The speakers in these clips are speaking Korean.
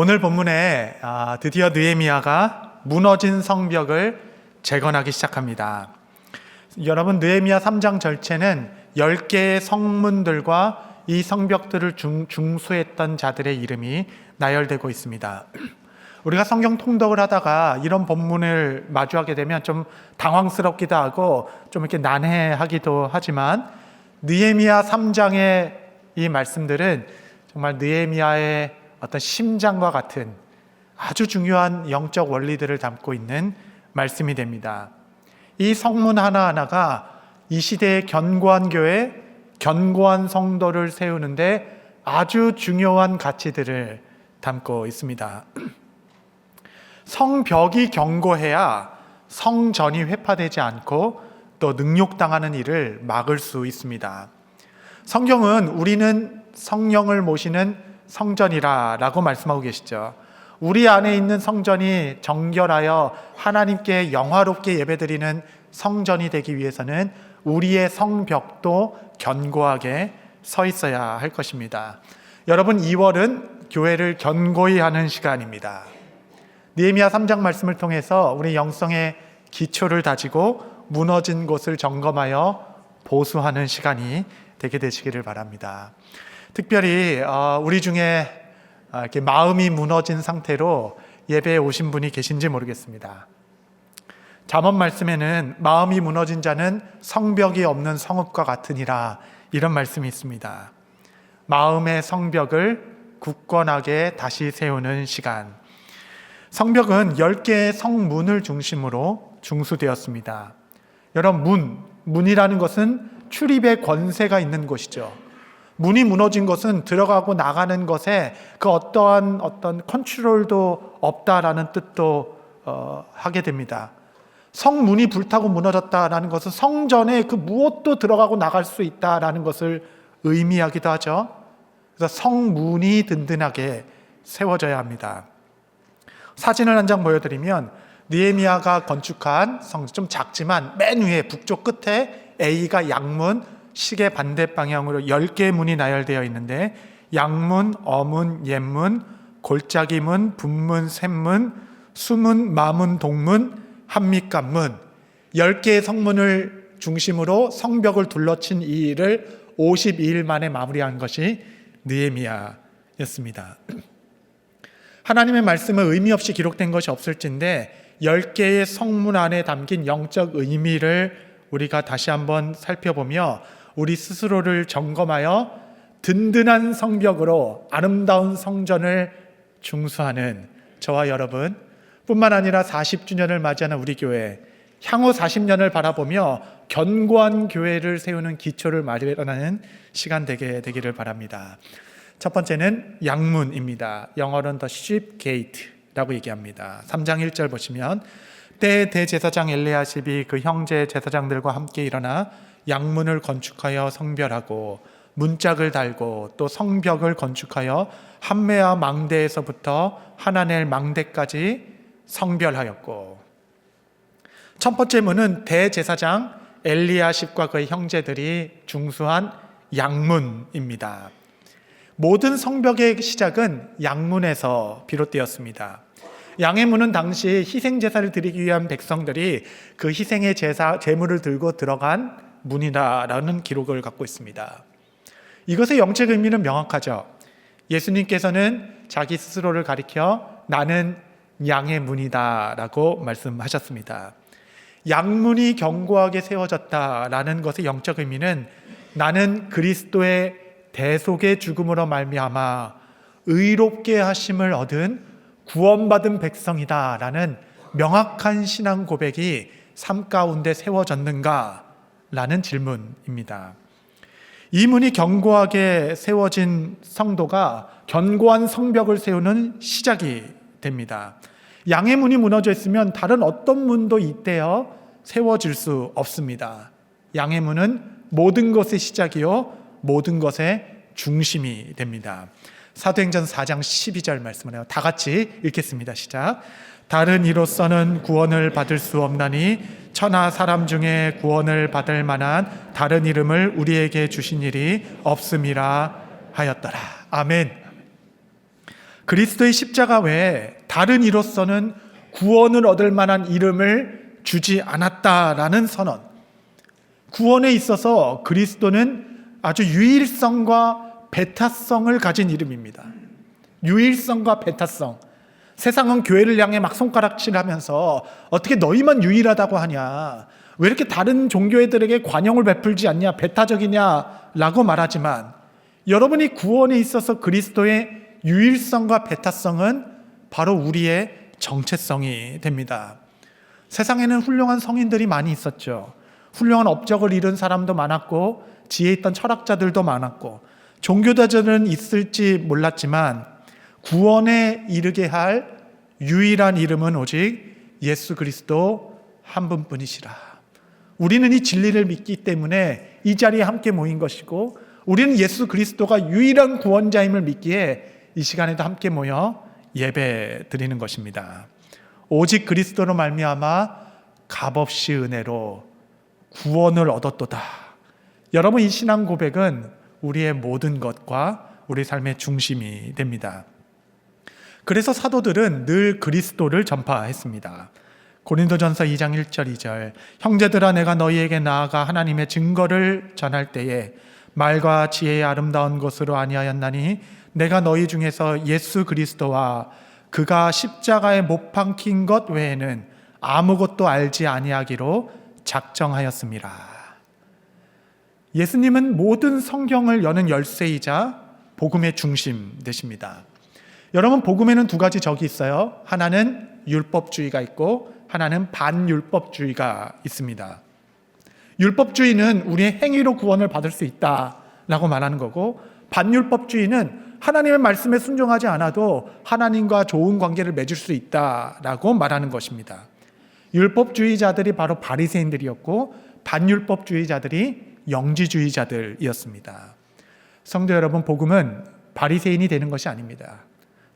오늘 본문에 아, 드디어 느헤미야가 무너진 성벽을 재건하기 시작합니다. 여러분 느헤미야 3장 절체는 10개의 성문들과 이 성벽들을 중, 중수했던 자들의 이름이 나열되고 있습니다. 우리가 성경 통독을 하다가 이런 본문을 마주하게 되면 좀 당황스럽기도 하고 좀 이렇게 난해하기도 하지만 느헤미야 3장의 이 말씀들은 정말 느헤미야의 어떤 심장과 같은 아주 중요한 영적 원리들을 담고 있는 말씀이 됩니다. 이 성문 하나하나가 이 시대의 견고한 교회, 견고한 성도를 세우는데 아주 중요한 가치들을 담고 있습니다. 성벽이 견고해야 성전이 회파되지 않고 또 능욕당하는 일을 막을 수 있습니다. 성경은 우리는 성령을 모시는 성전이라 라고 말씀하고 계시죠. 우리 안에 있는 성전이 정결하여 하나님께 영화롭게 예배드리는 성전이 되기 위해서는 우리의 성벽도 견고하게 서 있어야 할 것입니다. 여러분 2월은 교회를 견고히 하는 시간입니다. 느헤미야 3장 말씀을 통해서 우리 영성의 기초를 다지고 무너진 곳을 점검하여 보수하는 시간이 되게 되시기를 바랍니다. 특별히 어, 우리 중에 아, 이렇게 마음이 무너진 상태로 예배에 오신 분이 계신지 모르겠습니다. 잠언 말씀에는 마음이 무너진 자는 성벽이 없는 성읍과 같으니라 이런 말씀이 있습니다. 마음의 성벽을 굳건하게 다시 세우는 시간. 성벽은 10개의 성문을 중심으로 중수되었습니다. 여러분, 문, 문이라는 것은 출입의 권세가 있는 곳이죠. 문이 무너진 것은 들어가고 나가는 것에 그 어떠한 어떤 컨트롤도 없다라는 뜻도 어, 하게 됩니다. 성문이 불타고 무너졌다라는 것은 성전에 그 무엇도 들어가고 나갈 수 있다라는 것을 의미하기도 하죠. 그래서 성문이 든든하게 세워져야 합니다. 사진을 한 장 보여드리면 니에미아가 건축한 성전 좀 작지만 맨 위에 북쪽 끝에 A가 양문, 시계 반대 방향으로 10개의 문이 나열되어 있는데 양문, 어문, 옛문, 골짜기 문, 분문, 샘문, 수문, 마문, 동문, 한밑간문 10개의 성문을 중심으로 성벽을 둘러친 이 일을 52일 만에 마무리한 것이 느헤미야였습니다. 하나님의 말씀은 의미 없이 기록된 것이 없을진데 10개의 성문 안에 담긴 영적 의미를 우리가 다시 한번 살펴보며 우리 스스로를 점검하여 든든한 성벽으로 아름다운 성전을 중수하는 저와 여러분 뿐만 아니라 40주년을 맞이하는 우리 교회 향후 40년을 바라보며 견고한 교회를 세우는 기초를 마련하는 시간 되게 되기를 바랍니다. 첫 번째는 양문입니다. 영어로는 the sheep gate라고 얘기합니다. 3장 1절 보시면 때 대제사장 엘리야십이 그 형제 제사장들과 함께 일어나 양문을 건축하여 성별하고 문짝을 달고 또 성벽을 건축하여 한매와 망대에서부터 하나넬 망대까지 성별하였고 첫 번째 문은 대제사장 엘리야십과 그의 형제들이 중수한 양문입니다. 모든 성벽의 시작은 양문에서 비롯되었습니다. 양의 문은 당시 희생 제사를 드리기 위한 백성들이 그 희생의 제사 제물을 들고 들어간 문이다라는 기록을 갖고 있습니다. 이것의 영적 의미는 명확하죠. 예수님께서는 자기 스스로를 가리켜 나는 양의 문이다라고 말씀하셨습니다. 양문이 견고하게 세워졌다라는 것의 영적 의미는 나는 그리스도의 대속의 죽음으로 말미암아 의롭게 하심을 얻은 구원받은 백성이다라는 명확한 신앙 고백이 삶 가운데 세워졌는가 라는 질문입니다. 이 문이 견고하게 세워진 성도가 견고한 성벽을 세우는 시작이 됩니다. 양의 문이 무너져 있으면 다른 어떤 문도 이때어 세워질 수 없습니다. 양의 문은 모든 것의 시작이요 모든 것의 중심이 됩니다. 사도행전 4장 12절 말씀을 다 같이 읽겠습니다. 시작. 다른 이로서는 구원을 받을 수 없나니 천하 사람 중에 구원을 받을 만한 다른 이름을 우리에게 주신 일이 없음이라 하였더라. 아멘. 그리스도의 십자가 외에 다른 이로서는 구원을 얻을 만한 이름을 주지 않았다라는 선언. 구원에 있어서 그리스도는 아주 유일성과 배타성을 가진 이름입니다. 유일성과 배타성. 세상은 교회를 향해 막 손가락질하면서 어떻게 너희만 유일하다고 하냐? 왜 이렇게 다른 종교애들에게 관용을 베풀지 않냐? 배타적이냐라고 말하지만 여러분이 구원에 있어서 그리스도의 유일성과 배타성은 바로 우리의 정체성이 됩니다. 세상에는 훌륭한 성인들이 많이 있었죠. 훌륭한 업적을 이룬 사람도 많았고 지혜 있던 철학자들도 많았고 종교자들은 있을지 몰랐지만 구원에 이르게 할 유일한 이름은 오직 예수 그리스도 한 분뿐이시라. 우리는 이 진리를 믿기 때문에 이 자리에 함께 모인 것이고 우리는 예수 그리스도가 유일한 구원자임을 믿기에 이 시간에도 함께 모여 예배 드리는 것입니다. 오직 그리스도로 말미암아 값없이 은혜로 구원을 얻었도다. 여러분 이 신앙 고백은 우리의 모든 것과 우리 삶의 중심이 됩니다. 그래서 사도들은 늘 그리스도를 전파했습니다. 고린도전서 2장 1절 2절 형제들아 내가 너희에게 나아가 하나님의 증거를 전할 때에 말과 지혜의 아름다운 것으로 아니하였나니 내가 너희 중에서 예수 그리스도와 그가 십자가에 못 박힌 것 외에는 아무것도 알지 아니하기로 작정하였습니다. 예수님은 모든 성경을 여는 열쇠이자 복음의 중심 되십니다. 여러분 복음에는 두 가지 적이 있어요. 하나는 율법주의가 있고 하나는 반율법주의가 있습니다. 율법주의는 우리의 행위로 구원을 받을 수 있다라고 말하는 거고 반율법주의는 하나님의 말씀에 순종하지 않아도 하나님과 좋은 관계를 맺을 수 있다라고 말하는 것입니다. 율법주의자들이 바로 바리새인들이었고 반율법주의자들이 영지주의자들이었습니다. 성도 여러분, 복음은 바리새인이 되는 것이 아닙니다.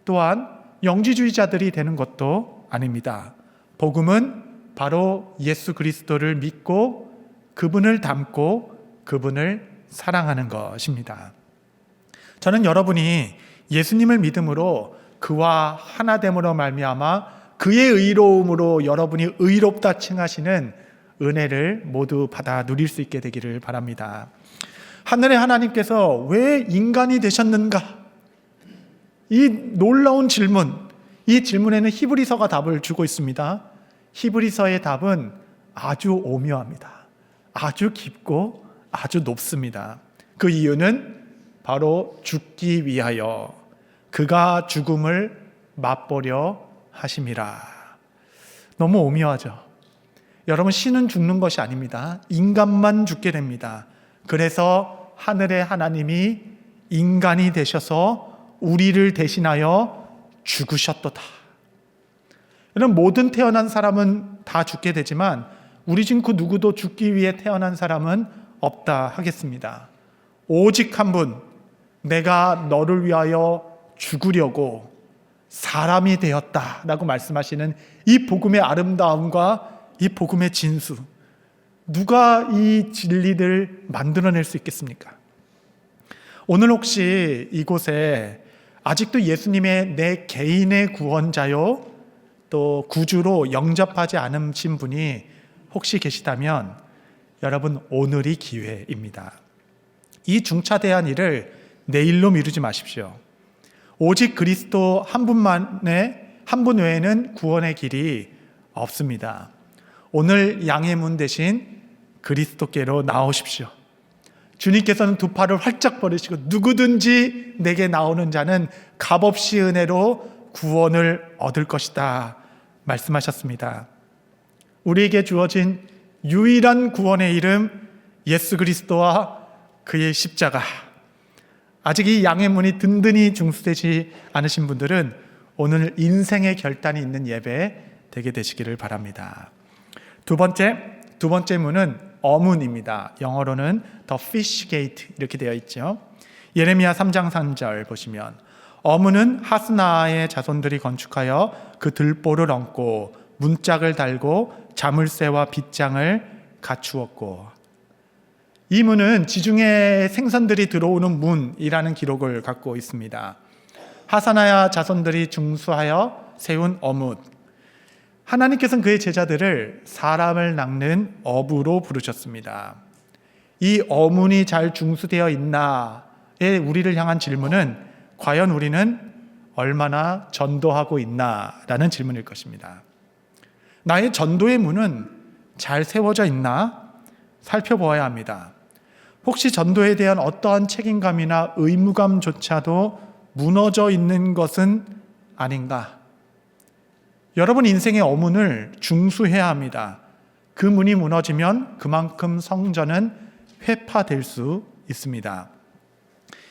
또한 영지주의자들이 되는 것도 아닙니다. 복음은 바로 예수 그리스도를 믿고 그분을 닮고 그분을 사랑하는 것입니다. 저는 여러분이 예수님을 믿음으로 그와 하나됨으로 말미암아 그의 의로움으로 여러분이 의롭다 칭하시는 은혜를 모두 받아 누릴 수 있게 되기를 바랍니다. 하늘의 하나님께서 왜 인간이 되셨는가? 이 놀라운 질문, 이 질문에는 히브리서가 답을 주고 있습니다. 히브리서의 답은 아주 오묘합니다. 아주 깊고 아주 높습니다. 그 이유는 바로 죽기 위하여 그가 죽음을 맛보려 하심이라. 너무 오묘하죠. 여러분, 신은 죽는 것이 아닙니다. 인간만 죽게 됩니다. 그래서 하늘의 하나님이 인간이 되셔서 우리를 대신하여 죽으셨도다. 여러분, 모든 태어난 사람은 다 죽게 되지만 우리 중 그 누구도 죽기 위해 태어난 사람은 없다 하겠습니다. 오직 한 분, 내가 너를 위하여 죽으려고 사람이 되었다 라고 말씀하시는 이 복음의 아름다움과 이 복음의 진수. 누가 이 진리를 만들어낼 수 있겠습니까? 오늘 혹시 이곳에 아직도 예수님의 내 개인의 구원자요, 또 구주로 영접하지 않으신 분이 혹시 계시다면 여러분 오늘이 기회입니다. 이 중차대한 일을 내일로 미루지 마십시오. 오직 그리스도 한 분만의 한 분 외에는 구원의 길이 없습니다. 오늘 양의 문 대신 그리스도께로 나오십시오. 주님께서는 두 팔을 활짝 벌리시고 누구든지 내게 나오는 자는 값없이 은혜로 구원을 얻을 것이다 말씀하셨습니다. 우리에게 주어진 유일한 구원의 이름 예수 그리스도와 그의 십자가. 아직 이 양의 문이 든든히 중수되지 않으신 분들은 오늘 인생의 결단이 있는 예배 되게 되시기를 바랍니다. 두 번째, 두 번째 문은 어문입니다. 영어로는 the fish gate 이렇게 되어 있죠. 예레미야 3장 3절 보시면 어문은 하스나의 자손들이 건축하여 그 들보를 얹고 문짝을 달고 자물쇠와 빗장을 갖추었고 이 문은 지중해 생선들이 들어오는 문이라는 기록을 갖고 있습니다. 하사나야 자손들이 중수하여 세운 어뭇. 하나님께서는 그의 제자들을 사람을 낚는 어부로 부르셨습니다. 이 어문이 잘 중수되어 있나의 우리를 향한 질문은 과연 우리는 얼마나 전도하고 있나라는 질문일 것입니다. 나의 전도의 문은 잘 세워져 있나 살펴보아야 합니다. 혹시 전도에 대한 어떠한 책임감이나 의무감조차도 무너져 있는 것은 아닌가? 여러분 인생의 어문을 중수해야 합니다. 그 문이 무너지면 그만큼 성전은 회파될 수 있습니다.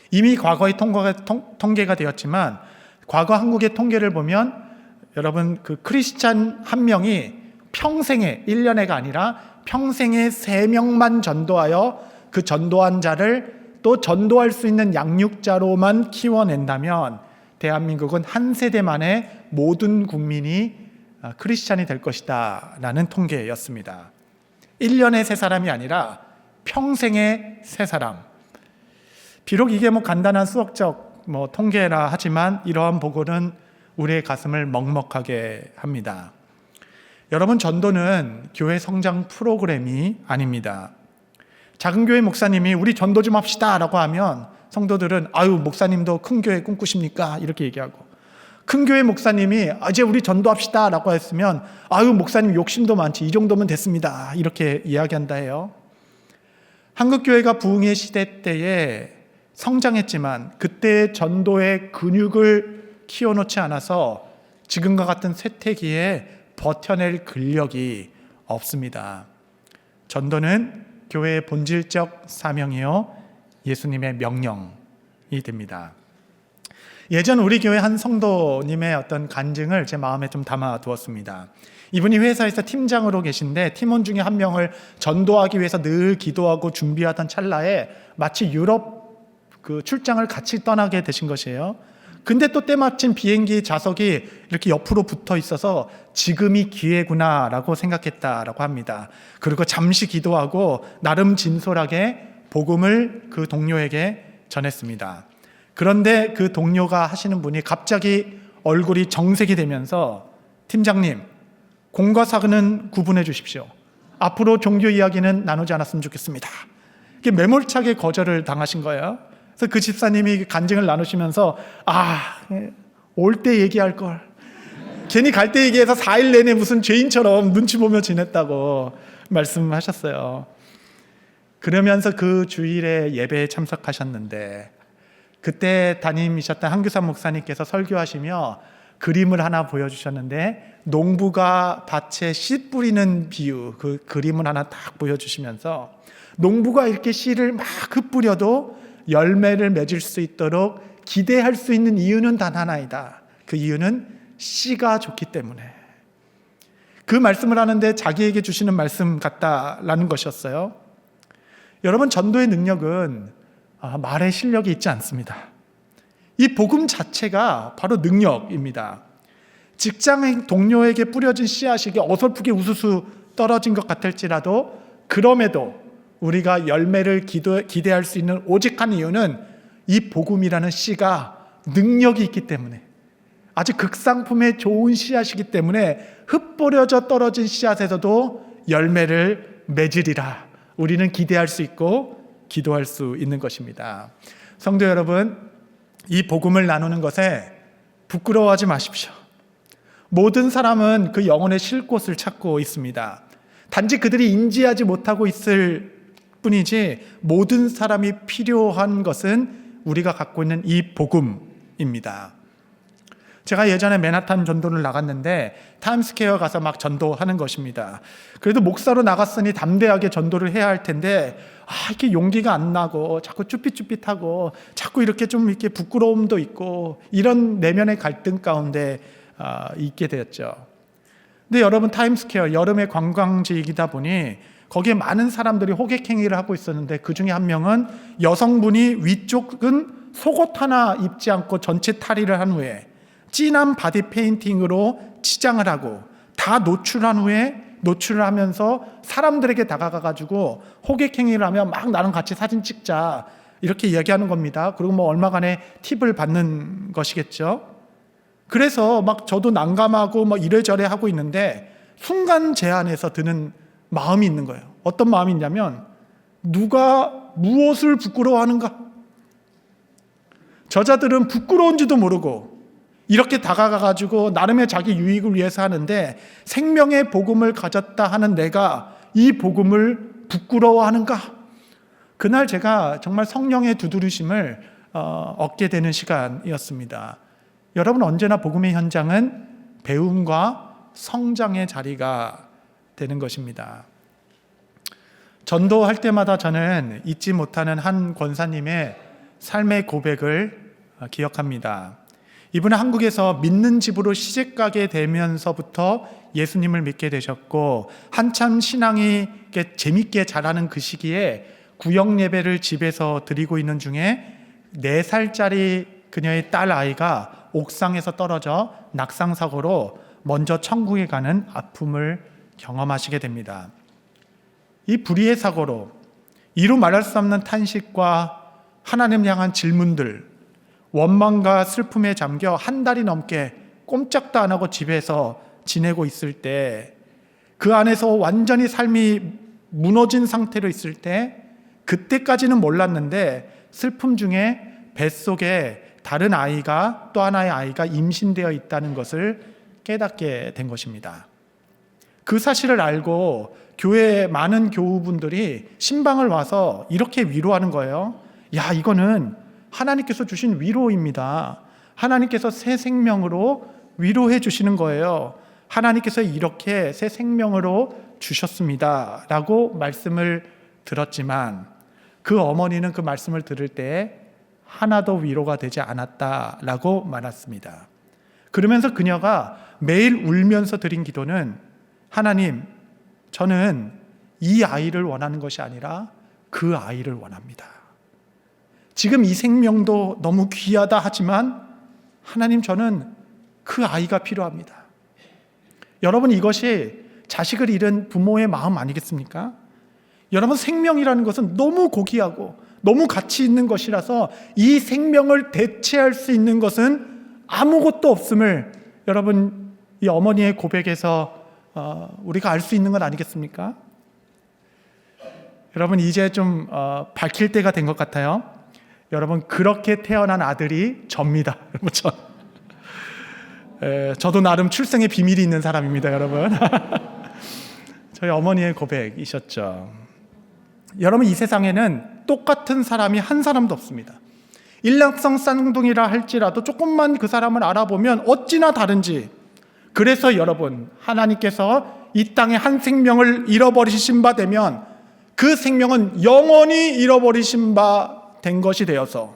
이미 과거의 통과가, 통, 통계가 되었지만 과거 한국의 통계를 보면 여러분 그 크리스찬 한 명이 평생에 1년에가 아니라 평생에 3명만 전도하여 그 전도한 자를 또 전도할 수 있는 양육자로만 키워낸다면 대한민국은 한 세대 만에 모든 국민이 아, 크리스찬이 될 것이다 라는 통계였습니다. 1년에 세 사람이 아니라 평생에 세 사람. 비록 이게 뭐 간단한 수학적 뭐 통계라 하지만 이러한 보고는 우리의 가슴을 먹먹하게 합니다. 여러분 전도는 교회 성장 프로그램이 아닙니다. 작은 교회 목사님이 우리 전도 좀 합시다 라고 하면 성도들은 아유 목사님도 큰 교회 꿈꾸십니까 이렇게 얘기하고 큰 교회 목사님이 아, 이제 우리 전도합시다라고 했으면 아유 목사님 욕심도 많지 이 정도면 됐습니다 이렇게 이야기한다 해요. 한국 교회가 부흥의 시대 때에 성장했지만 그때 전도의 근육을 키워놓지 않아서 지금과 같은 쇠퇴기에 버텨낼 근력이 없습니다. 전도는 교회의 본질적 사명이요 예수님의 명령이 됩니다. 예전 우리 교회 한 성도님의 어떤 간증을 제 마음에 좀 담아 두었습니다. 이분이 회사에서 팀장으로 계신데 팀원 중에 한 명을 전도하기 위해서 늘 기도하고 준비하던 찰나에 마치 유럽 그 출장을 같이 떠나게 되신 것이에요. 근데 또 때마침 비행기 좌석이 이렇게 옆으로 붙어 있어서 지금이 기회구나라고 생각했다라고 합니다. 그리고 잠시 기도하고 나름 진솔하게 복음을 그 동료에게 전했습니다. 그런데 그 동료가 하시는 분이 갑자기 얼굴이 정색이 되면서 팀장님, 공과 사는 구분해 주십시오. 앞으로 종교 이야기는 나누지 않았으면 좋겠습니다. 이게 매몰차게 거절을 당하신 거예요. 그래서 그 집사님이 간증을 나누시면서 아, 올 때 얘기할 걸. 괜히 갈 때 얘기해서 4일 내내 무슨 죄인처럼 눈치 보며 지냈다고 말씀하셨어요. 그러면서 그 주일에 예배에 참석하셨는데 그때 담임이셨던 한규삼 목사님께서 설교하시며 그림을 하나 보여주셨는데 농부가 밭에 씨 뿌리는 비유 그 그림을 하나 딱 보여주시면서 농부가 이렇게 씨를 막 흩뿌려도 열매를 맺을 수 있도록 기대할 수 있는 이유는 단 하나이다. 그 이유는 씨가 좋기 때문에. 그 말씀을 하는데 자기에게 주시는 말씀 같다라는 것이었어요. 여러분 전도의 능력은 아, 말의 실력이 있지 않습니다. 이 복음 자체가 바로 능력입니다. 직장 동료에게 뿌려진 씨앗이 어설프게 우수수 떨어진 것 같을지라도 그럼에도 우리가 열매를 기도, 기대할 수 있는 오직 한 이유는 이 복음이라는 씨가 능력이 있기 때문에 아주 극상품의 좋은 씨앗이기 때문에 흩뿌려져 떨어진 씨앗에서도 열매를 맺으리라 우리는 기대할 수 있고 기도할 수 있는 것입니다. 성도 여러분, 이 복음을 나누는 것에 부끄러워하지 마십시오. 모든 사람은 그 영혼의 쉴 곳을 찾고 있습니다. 단지 그들이 인지하지 못하고 있을 뿐이지 모든 사람이 필요한 것은 우리가 갖고 있는 이 복음입니다. 제가 예전에 맨하탄 전도를 나갔는데 타임스퀘어 가서 막 전도하는 것입니다. 그래도 목사로 나갔으니 담대하게 전도를 해야 할 텐데 아 이렇게 용기가 안 나고 자꾸 쭈삣쭈삣하고 자꾸 이렇게 좀 이렇게 부끄러움도 있고 이런 내면의 갈등 가운데 아, 있게 되었죠. 근데 여러분 타임스퀘어 여름의 관광지이다 보니 거기에 많은 사람들이 호객 행위를 하고 있었는데 그 중에 한 명은 여성분이 위쪽은 속옷 하나 입지 않고 전체 탈의를 한 후에 진한 바디 페인팅으로 치장을 하고 다 노출한 후에 노출을 하면서 사람들에게 다가가 가지고 호객 행위를 하면 막 나랑 같이 사진 찍자 이렇게 이야기하는 겁니다. 그리고 뭐 얼마간의 팁을 받는 것이겠죠. 그래서 막 저도 난감하고 뭐 이래저래 하고 있는데 순간 제 안에서 드는 마음이 있는 거예요. 어떤 마음이 있냐면 누가 무엇을 부끄러워하는가? 저자들은 부끄러운지도 모르고 이렇게 다가가 가지고 나름의 자기 유익을 위해서 하는데 생명의 복음을 가졌다 하는 내가 이 복음을 부끄러워하는가? 그날 제가 정말 성령의 두드리심을 어, 얻게 되는 시간이었습니다. 여러분 언제나 복음의 현장은 배움과 성장의 자리가 되는 것입니다. 전도할 때마다 저는 잊지 못하는 한 권사님의 삶의 고백을 어, 기억합니다. 이분은 한국에서 믿는 집으로 시집 가게 되면서부터 예수님을 믿게 되셨고 한참 신앙이 재밌게 자라는 그 시기에 구역 예배를 집에서 드리고 있는 중에 네 살짜리 그녀의 딸 아이가 옥상에서 떨어져 낙상 사고로 먼저 천국에 가는 아픔을 경험하시게 됩니다. 이 불의의 사고로 이루 말할 수 없는 탄식과 하나님 향한 질문들, 원망과 슬픔에 잠겨 한 달이 넘게 꼼짝도 안 하고 집에서 지내고 있을 때 그 안에서 완전히 삶이 무너진 상태로 있을 때 그때까지는 몰랐는데 슬픔 중에 뱃속에 다른 아이가 또 하나의 아이가 임신되어 있다는 것을 깨닫게 된 것입니다. 그 사실을 알고 교회 많은 교우분들이 신방을 와서 이렇게 위로하는 거예요. 야, 이거는 하나님께서 주신 위로입니다. 하나님께서 새 생명으로 위로해 주시는 거예요. 하나님께서 이렇게 새 생명으로 주셨습니다. 라고 말씀을 들었지만 그 어머니는 그 말씀을 들을 때 하나도 위로가 되지 않았다 라고 말했습니다. 그러면서 그녀가 매일 울면서 드린 기도는 하나님, 저는 이 아이를 원하는 것이 아니라 그 아이를 원합니다. 지금 이 생명도 너무 귀하다 하지만 하나님 저는 그 아이가 필요합니다. 여러분 이것이 자식을 잃은 부모의 마음 아니겠습니까? 여러분 생명이라는 것은 너무 고귀하고 너무 가치 있는 것이라서 이 생명을 대체할 수 있는 것은 아무것도 없음을 여러분 이 어머니의 고백에서 어, 우리가 알 수 있는 건 아니겠습니까? 여러분 이제 좀 어, 밝힐 때가 된 것 같아요. 여러분 그렇게 태어난 아들이 접니다. 여러분 저, 에, 저도 나름 출생의 비밀이 있는 사람입니다, 여러분. 저희 어머니의 고백이셨죠. 여러분 이 세상에는 똑같은 사람이 한 사람도 없습니다. 일락성 쌍둥이라 할지라도 조금만 그 사람을 알아보면 어찌나 다른지. 그래서 여러분 하나님께서 이 땅에 한 생명을 잃어버리신 바 되면 그 생명은 영원히 잃어버리신 바 된 것이 되어서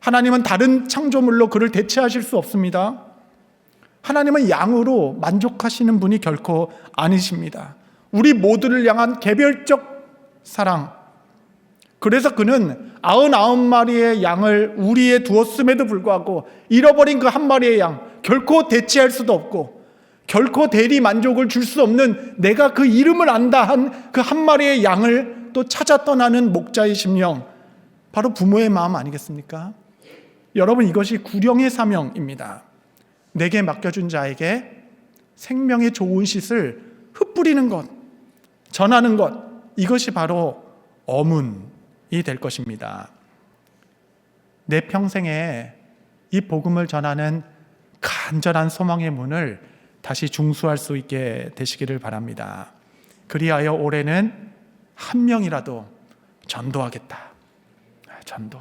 하나님은 다른 창조물로 그를 대체하실 수 없습니다. 하나님은 양으로 만족하시는 분이 결코 아니십니다. 우리 모두를 향한 개별적 사랑. 그래서 그는 아흔아홉 마리의 양을 우리에 두었음에도 불구하고 잃어버린 그 한 마리의 양 결코 대체할 수도 없고 결코 대리 만족을 줄 수 없는 내가 그 이름을 안다 한 그 한 마리의 양을 또 찾아 떠나는 목자의 심령 바로 부모의 마음 아니겠습니까? 여러분 이것이 구령의 사명입니다. 내게 맡겨준 자에게 생명의 좋은 씻을 흩뿌리는 것, 전하는 것 이것이 바로 어문이 될 것입니다. 내 평생에 이 복음을 전하는 간절한 소망의 문을 다시 중수할 수 있게 되시기를 바랍니다. 그리하여 올해는 한 명이라도 전도하겠다. 전도.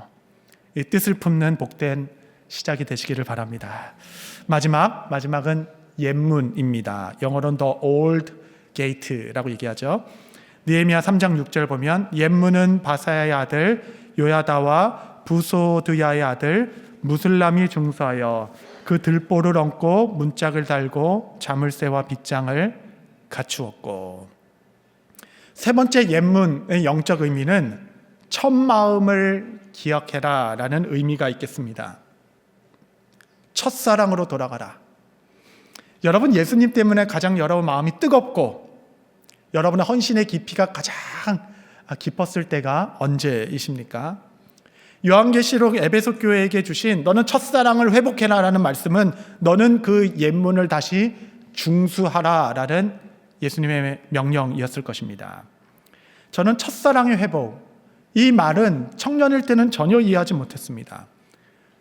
이 뜻을 품는 복된 시작이 되시기를 바랍니다. 마지막 마지막은 옛문입니다. 영어로는 the old gate라고 얘기하죠. 느헤미야 3장 6절 보면 옛문은 바사야의 아들 요야다와 부소드야의 아들 무슬람이 중수하여 그 들보를 얹고 문짝을 달고 자물쇠와 빗장을 갖추었고 세 번째 옛문의 영적 의미는 첫 마음을 기억해라 라는 의미가 있겠습니다. 첫사랑으로 돌아가라. 여러분 예수님 때문에 가장 여러분 마음이 뜨겁고 여러분의 헌신의 깊이가 가장 기뻤을 때가 언제이십니까? 요한계시록 에베소 교회에게 주신 너는 첫사랑을 회복해라라는 말씀은 너는 그 옛문을 다시 중수하라라는 예수님의 명령이었을 것입니다. 저는 첫사랑의 회복 이 말은 청년일 때는 전혀 이해하지 못했습니다.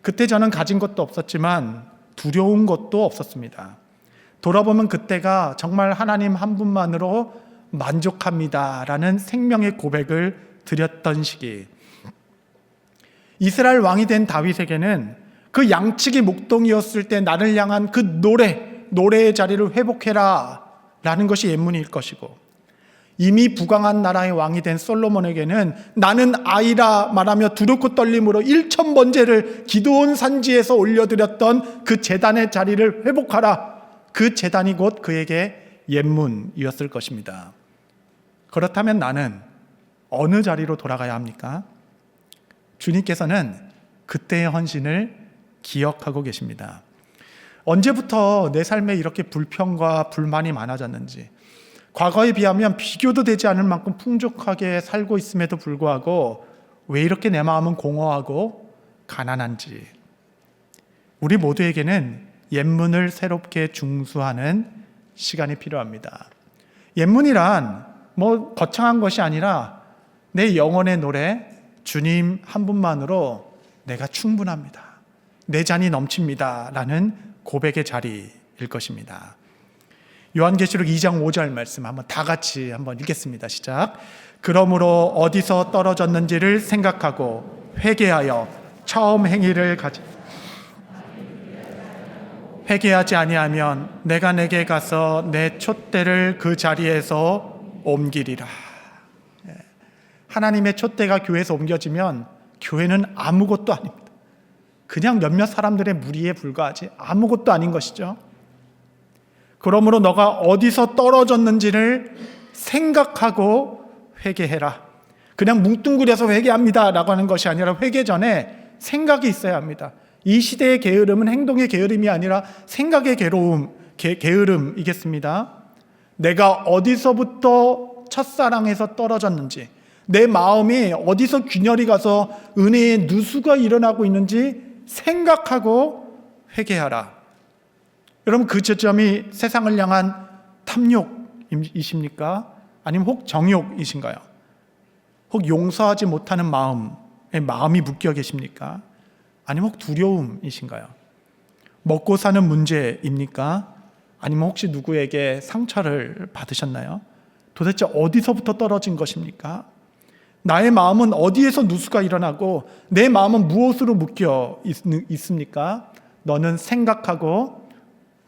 그때 저는 가진 것도 없었지만 두려운 것도 없었습니다. 돌아보면 그때가 정말 하나님 한 분만으로 만족합니다라는 생명의 고백을 드렸던 시기. 이스라엘 왕이 된 다윗에게는 그 양측이 목동이었을 때 나를 향한 그 노래, 노래의 자리를 회복해라 라는 것이 예문일 것이고 이미 부강한 나라의 왕이 된 솔로몬에게는 나는 아이라 말하며 두렵고 떨림으로 일천 번제를 기도원 산지에서 올려드렸던 그 재단의 자리를 회복하라. 그 재단이 곧 그에게 옛문이었을 것입니다. 그렇다면 나는 어느 자리로 돌아가야 합니까? 주님께서는 그때의 헌신을 기억하고 계십니다. 언제부터 내 삶에 이렇게 불평과 불만이 많아졌는지, 과거에 비하면 비교도 되지 않을 만큼 풍족하게 살고 있음에도 불구하고 왜 이렇게 내 마음은 공허하고 가난한지, 우리 모두에게는 옛문을 새롭게 중수하는 시간이 필요합니다. 옛문이란 뭐 거창한 것이 아니라 내 영혼의 노래, 주님 한 분만으로 내가 충분합니다. 내 잔이 넘칩니다. 라는 고백의 자리일 것입니다. 요한계시록 2장 5절 말씀 한번 다 같이 한번 읽겠습니다. 시작. 그러므로 어디서 떨어졌는지를 생각하고 회개하여 처음 행위를 가지 회개하지 아니하면 내가 내게 가서 내 촛대를 그 자리에서 옮기리라. 예. 하나님의 촛대가 교회에서 옮겨지면 교회는 아무것도 아닙니다. 그냥 몇몇 사람들의 무리에 불과하지 아무것도 아닌 것이죠. 그러므로 너가 어디서 떨어졌는지를 생각하고 회개해라. 그냥 뭉뚱그려서 회개합니다라고 하는 것이 아니라 회개 전에 생각이 있어야 합니다. 이 시대의 게으름은 행동의 게으름이 아니라 생각의 게으름, 게, 게으름이겠습니다. 내가 어디서부터 첫사랑에서 떨어졌는지, 내 마음이 어디서 균열이 가서 은혜의 누수가 일어나고 있는지 생각하고 회개하라. 여러분 그 저점이 세상을 향한 탐욕이십니까? 아니면 혹 정욕이신가요? 혹 용서하지 못하는 마음에 마음이 묶여 계십니까? 아니면 혹 두려움이신가요? 먹고 사는 문제입니까? 아니면 혹시 누구에게 상처를 받으셨나요? 도대체 어디서부터 떨어진 것입니까? 나의 마음은 어디에서 누수가 일어나고 내 마음은 무엇으로 묶여 있습니까? 너는 생각하고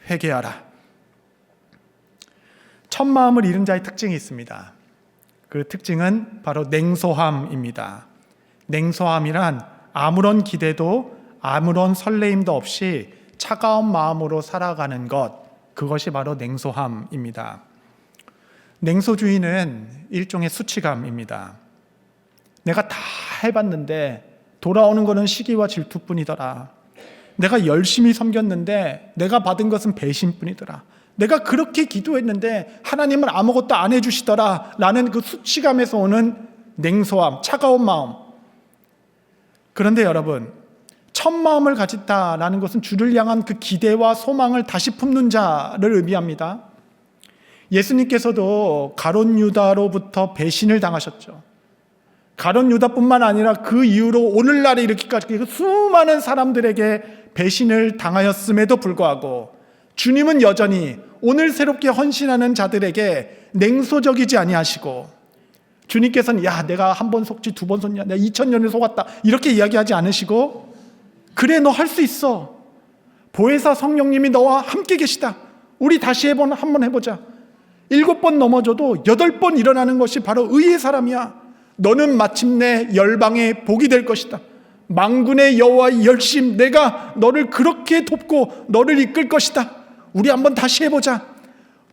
회개하라. 첫 마음을 잃은 자의 특징이 있습니다. 그 특징은 바로 냉소함입니다. 냉소함이란 아무런 기대도 아무런 설레임도 없이 차가운 마음으로 살아가는 것, 그것이 바로 냉소함입니다. 냉소주의는 일종의 수치감입니다. 내가 다 해봤는데 돌아오는 것은 시기와 질투뿐이더라. 내가 열심히 섬겼는데 내가 받은 것은 배신뿐이더라. 내가 그렇게 기도했는데 하나님은 아무것도 안 해주시더라. 라는 그 수치감에서 오는 냉소함, 차가운 마음. 그런데 여러분, 첫 마음을 가졌다라는 것은 주를 향한 그 기대와 소망을 다시 품는 자를 의미합니다. 예수님께서도 가론 유다로부터 배신을 당하셨죠. 가론 유다뿐만 아니라 그 이후로 오늘날에 이렇게까지 그 수많은 사람들에게 배신을 당하였음에도 불구하고 주님은 여전히 오늘 새롭게 헌신하는 자들에게 냉소적이지 아니하시고 주님께서는 야 내가 한 번 속지 두 번 속냐? 내가 2천 년을 속았다. 이렇게 이야기하지 않으시고 그래 너 할 수 있어. 보혜사 성령님이 너와 함께 계시다. 우리 다시 해본 한번 해보자. 일곱 번 넘어져도 여덟 번 일어나는 것이 바로 의의 사람이야 너는 마침내 열방의 복이 될 것이다 망군의 여호와의 열심 내가 너를 그렇게 돕고 너를 이끌 것이다 우리 한번 다시 해보자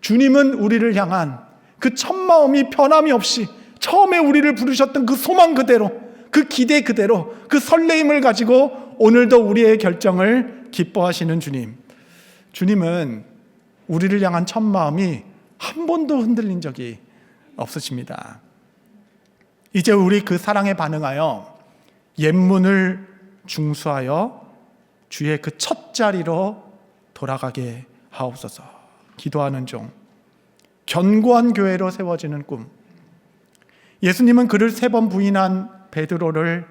주님은 우리를 향한 그 첫 마음이 변함이 없이 처음에 우리를 부르셨던 그 소망 그대로, 그 기대 그대로, 그 설레임을 가지고 오늘도 우리의 결정을 기뻐하시는 주님. 주님은 우리를 향한 첫 마음이 한 번도 흔들린 적이 없으십니다. 이제 우리 그 사랑에 반응하여 옛문을 중수하여 주의 그 첫 자리로 돌아가게 하옵소서. 기도하는 종. 견고한 교회로 세워지는 꿈. 예수님은 그를 세 번 부인한 베드로를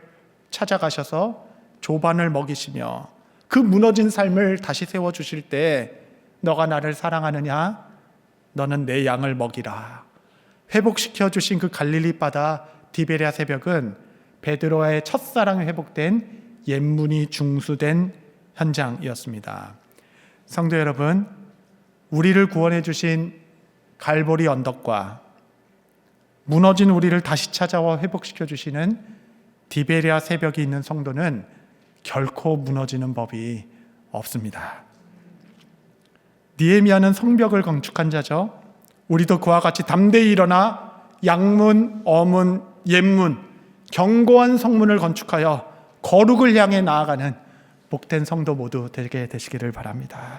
찾아가셔서 조반을 먹이시며 그 무너진 삶을 다시 세워 주실 때 너가 나를 사랑하느냐 너는 내 양을 먹이라. 회복시켜 주신 그 갈릴리 바다 디베리아 새벽은 베드로의 첫사랑이 회복된 옛문이 중수된 현장이었습니다. 성도 여러분, 우리를 구원해 주신 갈보리 언덕과 무너진 우리를 다시 찾아와 회복시켜 주시는 디베리아 새벽이 있는 성도는 결코 무너지는 법이 없습니다. 니에미아는 성벽을 건축한 자죠. 우리도 그와 같이 담대히 일어나 양문, 어문, 옛문, 견고한 성문을 건축하여 거룩을 향해 나아가는 복된 성도 모두 되게 되시기를 바랍니다.